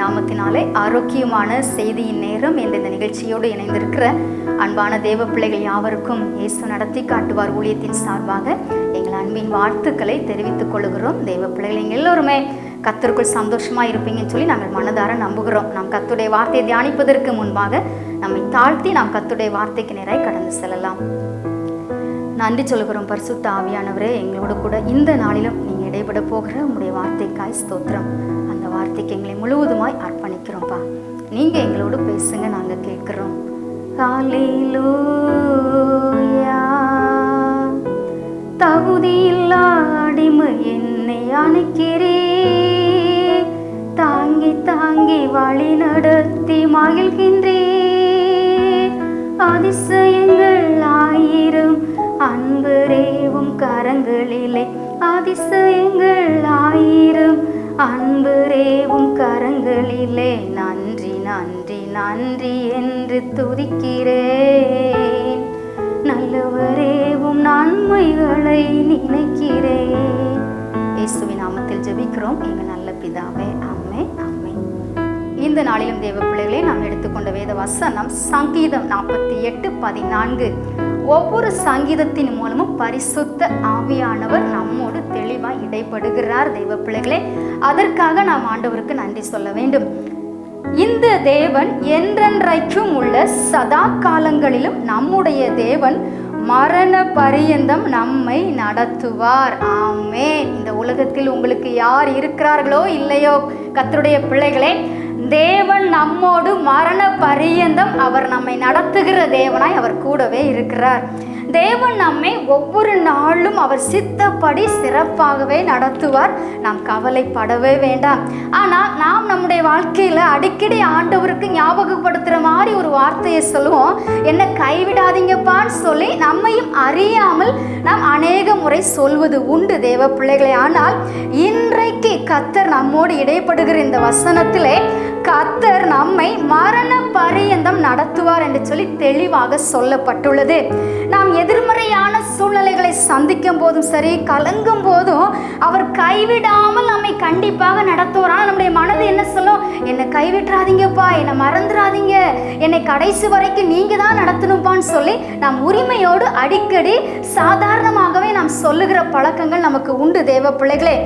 நாமத்தினாலே ஆரோக்கியமான செய்தியின் நேரம் என்ற இந்த நிகழ்ச்சியோடு இணைந்திருக்கிற அன்பான தேவ பிள்ளைகள் யாவருக்கும் இயேசு நடத்தி காட்டுவார் ஊழியத்தின் சார்பாக எங்கள் அன்பின் வாழ்த்துக்களை தெரிவித்துக் கொள்கிறோம். தேவ பிள்ளைகள் எங்கள் எல்லோருமே கத்தருக்குள் சந்தோஷமா இருப்பீங்கன்னு சொல்லி நாங்கள் மனதார நம்புகிறோம். நாம் கத்துடைய வார்த்தையை தியானிப்பதற்கு முன்பாக நம்மை தாழ்த்தி நாம் கத்துடைய வார்த்தைக்கு நேராய் கடந்து செல்லலாம். நன்றி சொல்கிறோம் பரிசுத்த ஆவியானவரே. எங்களோடு கூட இந்த நாளிலும் நீங்கள் இடைபட போகிற உங்களுடைய வார்த்தைக்காய் ஸ்தோத்திரம். வார்த்தைக்கு எங்களை முழுவதுமாய் அர்ப்பணிக்கிறோம்ப்பா. நீங்க எங்களோடு பேசுங்க நாங்க கேட்கிறோம். ஹalleluya. தகுதியில்லா அடிமை என்னை அணைக்கிறே. தாங்கி தாங்கி வழி நடத்தி மகிழ்கின்றே. அதிசயங்கள் ஆயிரம் அன்பு ரேவும் கரங்களிலே. அதிசயங்கள் ஆயிரம் அன்புரேவும் கரங்களிலே நன்றி நன்றி நன்றி என்று துதிக்கிறேன். நல்லவரேவும் நன்மைகளை நினைக்கிறேன். இயேசுவின் நாமத்தில் ஜெபிக்கிறோம். எங்கள் நல்ல பிதாவே அம்மே அம்மே இந்த நாளிலும் தேவ பிள்ளைகளே நாம் எடுத்துக்கொண்ட வேத வசனம் சங்கீதம் நாற்பத்தி எட்டு பதினான்கு. ஒவ்வொரு சங்கீதத்தின் மூலமும் பரிசுத்த ஆவியானவர் நம்மோடு தெளிவாய் இடைப்படுகிறார் தெய்வ பிள்ளைகளே. அதற்காக நாம் ஆண்டவருக்கு நன்றி சொல்ல வேண்டும். இந்த தேவன் என்றென்றைக்கும் உள்ள சதா காலங்களிலும் நம்முடைய தேவன் மரண பரியந்தம் நம்மை நடத்துவார். ஆமே இந்த உலகத்தில் உங்களுக்கு யார் இருக்கிறார்களோ இல்லையோ கத்தருடைய பிள்ளைகளே தேவன் நம்மோடு மரண பரியந்தம் அவர் நம்மை நடத்துகிற தேவனாய் அவர் கூடவே இருக்கிறார். தேவன் நம்மை ஒவ்வொரு நாளும் அவர் சித்தப்படி சிறப்பாகவே நடத்துவார். நாம் கவலைப்படவே வேண்டாம். ஆனால் நாம் நம்முடைய வாழ்க்கையில் அடிக்கடி ஆண்டவருக்கு ஞாபகப்படுத்துகிற மாதிரி ஒரு வார்த்தையை சொல்லுவோம். என்ன கைவிடாதீங்கப்பான்னு சொல்லி நம்மையும் அறியாமல் நாம் அநேக முறை சொல்வது உண்டு தேவ பிள்ளைகளை. ஆனால் இன்று கத்தர் நம்மோடு இடைப்படுகிற இந்த வசனத்திலே கத்தர் நம்மை மரண பரியந்தம் நடத்துவார் என்று சொல்லி தெளிவாக சொல்லப்பட்டுள்ளது. நாம் எதிர்மறையான சூழ்நிலைகளை சந்திக்கும் போதும் சரி கலங்கும் போதும் அவர் கைவிடாமல் நம்மை கண்டிப்பாக நடத்துவார். ஆனால் நம்முடைய மனது என்ன சொல்லும்? என்னை கைவிட்டுறாதீங்கப்பா என்னை மறந்துடாதீங்க என்னை கடைசி வரைக்கும் நீங்க தான் நடத்தணும்ப்பான்னு சொல்லி நாம் உரிமையோடு அடிக்கடி சாதாரணமாகவே நாம் சொல்லுகிற பழக்கங்கள் நமக்கு உண்டு தேவ பிள்ளைகளே.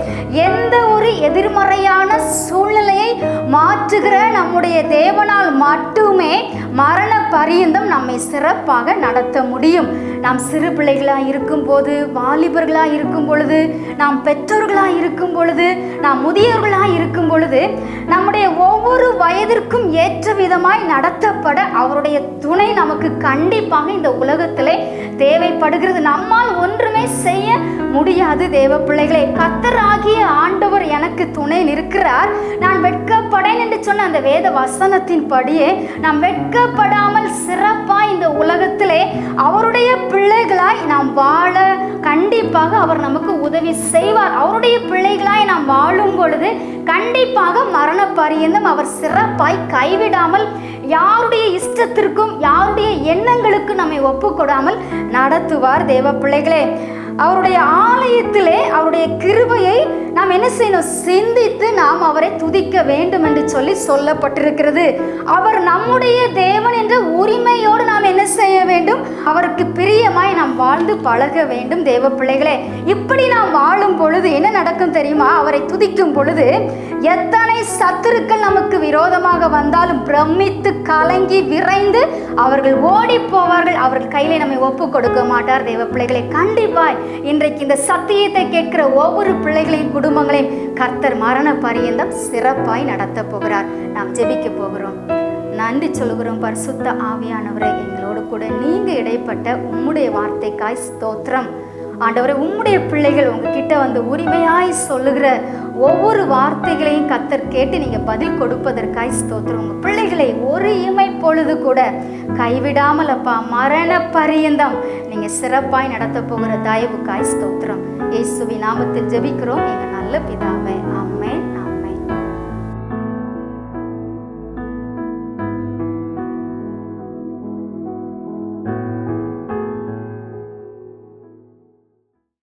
எந்த ஒரு எதிர்மறையான சூழ்நிலையை மாற்றுகிற நம்முடைய தேவனால் மட்டுமே மரண பரியந்தம் நம்மை சிறப்பாக நடத்த முடியும். நாம் சிறு பிள்ளைகளாக இருக்கும்போது வாலிபர்களாக இருக்கும் பொழுது நாம் பெற்றோர்களாக இருக்கும் பொழுது நாம் முதியோர்களாக இருக்கும் பொழுது நம்முடைய ஒவ்வொரு வயதிற்கும் ஏற்ற விதமாய் நடத்தப்பட அவருடைய துணை நமக்கு கண்டிப்பாக இந்த உலகத்திலே தேவைப்படுகிறது. நம்மால் ஒன்றுமே செய்ய முடியாது தேவ பிள்ளைகளே கத்தராகிய ஆண்டவர் எனக்கு துணை நிற்கிறார் நான் வெட்கப்படேன் சொன்ன அந்த வேத வசனத்தின் படியே நாம் வெட்கப்படாமல் சிறப்பாக இந்த உலகத்திலே அவருடைய பிள்ளைகளாய் நாம் வாழ கண்டிப்பாக அவர் நமக்கு உதவி செய்வார். அவருடைய பிள்ளைகளாய் நாம் வாழும் பொழுது கண்டிப்பாக மரண பரியந்தம் அவர் சிறப்பாய் கைவிடாமல் யாருடைய இஷ்டத்திற்கும் யாருடைய எண்ணங்களுக்கும் நம்மை ஒப்புக்கொடாமல் நடத்துவார் தேவ பிள்ளைகளே. அவருடைய ஆலயத்திலே அவருடைய கிருபையை நாம் என்ன செய்யணும்? சிந்தித்து நாம் அவரை துதிக்க வேண்டும் என்று சொல்லி சொல்லப்பட்டிருக்கிறது. அவர் நம்முடைய தேவன் என்ற உரிமையோடு நாம் என்ன செய்ய வேண்டும்? அவருக்கு பிரியமாய் நாம் வாழ்ந்து பழக வேண்டும் தேவ பிள்ளைகளே. இப்படி நாம் வாழும் பொழுது என்ன நடக்கும் தெரியுமா? அவரை துதிக்கும் பொழுது எத்தனை சத்துருக்கள் நமக்கு விரோதமாக வந்தாலும் பிரமித்து கலங்கி விரைந்து அவர்கள் ஓடி போவார்கள். அவர்கள் கையிலே நம்மை ஒப்பு கொடுக்க மாட்டார் தேவ பிள்ளைகளை. கண்டிப்பாய் இன்றைக்கு இந்த சத்தியத்தை கேட்கிற ஒவ்வொரு பிள்ளைகளையும் குடும்பங்களையும் கர்த்தர் மரண பரியந்தம் சிறப்பாய் நடத்த போகிறார். நாம் ஜெபிக்க போகிறோம். நன்றி சொல்கிறோம் பரிசுத்த ஆவியானவரை எங்களோடு கூட நீங்க இடைப்பட்ட உம்முடைய வார்த்தைக்காய் ஸ்தோத்திரம். ஆண்டவரை உம்முடைய பிள்ளைகள் உங்ககிட்ட வந்து உரிமையாய் சொல்லுகிற ஒவ்வொரு வார்த்தைகளையும் கத்தர் கேட்டு நீங்க பதில் கொடுப்பதற்காய் ஸ்தோத்திரம். உங்க பிள்ளைகளை ஒரு இமை பொழுது கூட கைவிடாமல் அப்பா மரண பரியந்தம் நீங்க சிறப்பாய் நடத்த போகிற தயவுக்காய் ஸ்தோத்திரம். இயேசுவி நாமத்தில் ஜெபிக்கிறோம். எங்கள் நல்ல பிதாவை